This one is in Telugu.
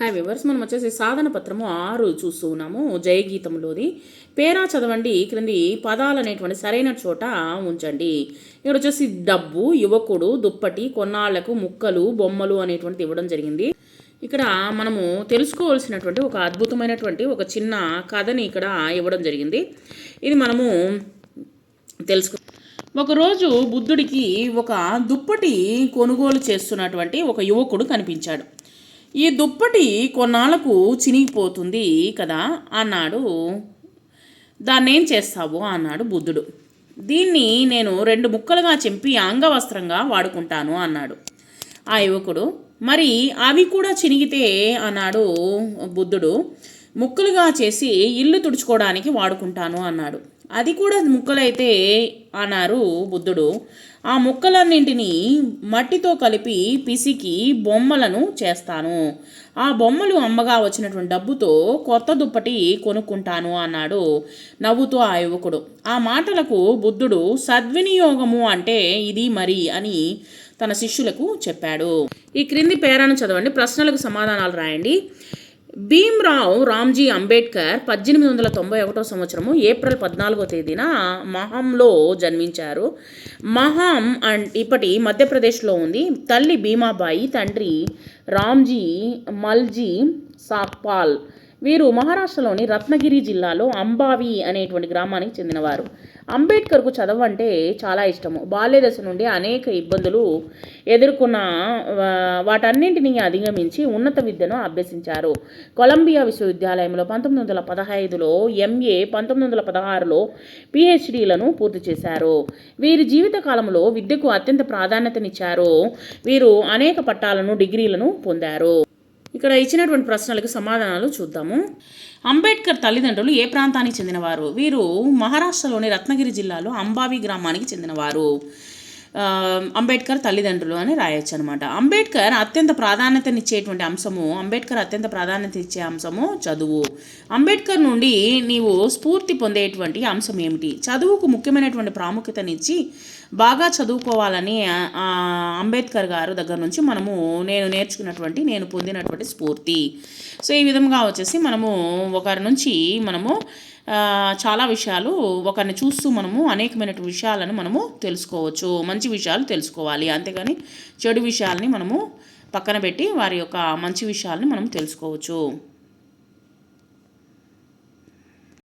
హాయ్ వివర్స్ మనం వచ్చేసి సాధన పత్రము ఆరు చూస్తూ ఉన్నాము జయగీతంలోది పేరా చదవండి క్రింది పదాలు అనేటువంటి సరైన చోట ఉంచండి. ఇక్కడ వచ్చేసి డబ్బు యువకుడు దుప్పటి కొన్నాళ్ళకు ముక్కలు బొమ్మలు అనేటువంటిది ఇవ్వడం జరిగింది. ఇక్కడ మనము తెలుసుకోవాల్సినటువంటి ఒక అద్భుతమైనటువంటి ఒక చిన్న కథని ఇక్కడ ఇవ్వడం జరిగింది. ఇది మనము తెలుసుకో ఒకరోజు బుద్ధుడికి ఒక దుప్పటి కొనుగోలు చేస్తున్నటువంటి ఒక యువకుడు కనిపించాడు. ఈ దుప్పటి కొన్నాళ్ళకు చినిగిపోతుంది కదా అన్నాడు. దాన్నేం చేస్తావు? అన్నాడు బుద్ధుడు. దీన్ని నేను రెండు ముక్కలుగా చెంపి అంగవస్త్రంగా వాడుకుంటాను అన్నాడు ఆ యువకుడు. మరి అవి కూడా చినిగితే? అన్నాడు బుద్ధుడు. ముక్కలుగా చేసి ఇల్లు తుడుచుకోవడానికి వాడుకుంటాను అన్నాడు. అది కూడా ముక్కలైతే అన్నారు బుద్ధుడు. ఆ ముక్కలన్నింటినీ మట్టితో కలిపి పిసికి బొమ్మలను చేస్తాను. ఆ బొమ్మలు అమ్మగా వచ్చినటువంటి డబ్బుతో కొత్త దుప్పటి కొనుక్కుంటాను అన్నాడు నవ్వుతూ ఆ యువకుడు. ఆ మాటలకు బుద్ధుడు సద్వినియోగము అంటే ఇది మరి అని తన శిష్యులకు చెప్పాడు. ఈ క్రింది పేరాను చదవండి. ప్రశ్నలకు సమాధానాలు రాయండి. భీమ్రావ్ రామ్జీ అంబేద్కర్ పద్దెనిమిది వందల తొంభై ఒకటో సంవత్సరము ఏప్రిల్ పద్నాలుగో తేదీన మహంలో జన్మించారు. మహాం అండ్ ఇప్పటి మధ్యప్రదేశ్లో ఉంది. తల్లి భీమాబాయి తండ్రి రామ్జీ మల్జీ సాక్పాల్. వీరు మహారాష్ట్రలోని రత్నగిరి జిల్లాలో అంబావి అనేటువంటి గ్రామానికి చెందినవారు. అంబేద్కర్కు చదవంటే చాలా ఇష్టము. బాల్యదశ నుండి అనేక ఇబ్బందులు ఎదుర్కొన్న వాటన్నింటినీ అధిగమించి ఉన్నత విద్యను అభ్యసించారు. కొలంబియా విశ్వవిద్యాలయంలో పంతొమ్మిది వందల పదహైదులో ఎంఏ పంతొమ్మిది వందల పదహారులో పిహెచ్డీలను పూర్తి చేశారు. వీరి జీవిత కాలంలో విద్యకు అత్యంత ప్రాధాన్యతనిచ్చారు. వీరు అనేక పట్టాలను డిగ్రీలను పొందారు. ఇక్కడ ఇచ్చినటువంటి ప్రశ్నలకు సమాధానాలు చూద్దాము. అంబేద్కర్ తల్లిదండ్రులు ఏ ప్రాంతానికి చెందినవారు? వీరు మహారాష్ట్రలోని రత్నగిరి జిల్లాలో అంబావి గ్రామానికి చెందినవారు. అంబేద్కర్ తల్లిదండ్రులు అని రాయొచ్చు అనమాట అంబేద్కర్ అత్యంత ప్రాధాన్యతనిచ్చేటువంటి అంశము అంబేద్కర్ అత్యంత ప్రాధాన్యత ఇచ్చే అంశము చదువు. అంబేద్కర్ నుండి నీవు స్ఫూర్తి పొందేటువంటి అంశం ఏమిటి? చదువుకు ముఖ్యమైనటువంటి ప్రాముఖ్యతనిచ్చి బాగా చదువుకోవాలని అంబేద్కర్ గారు దగ్గర నుంచి మనము నేను నేర్చుకున్నటువంటి నేను పొందినటువంటి స్ఫూర్తి. సో ఈ విధంగా వచ్చేసి మనము ఒకరి నుంచి మనము చాలా విషయాలు ఒకరిని చూస్తూ మనము అనేకమైన విషయాలను మనము తెలుసుకోవచ్చు. మంచి విషయాలు తెలుసుకోవాలి. అంతేగాని చెడు విషయాలని మనము పక్కన పెట్టి వారి యొక్క మంచి విషయాలని మనం తెలుసుకోవచ్చు.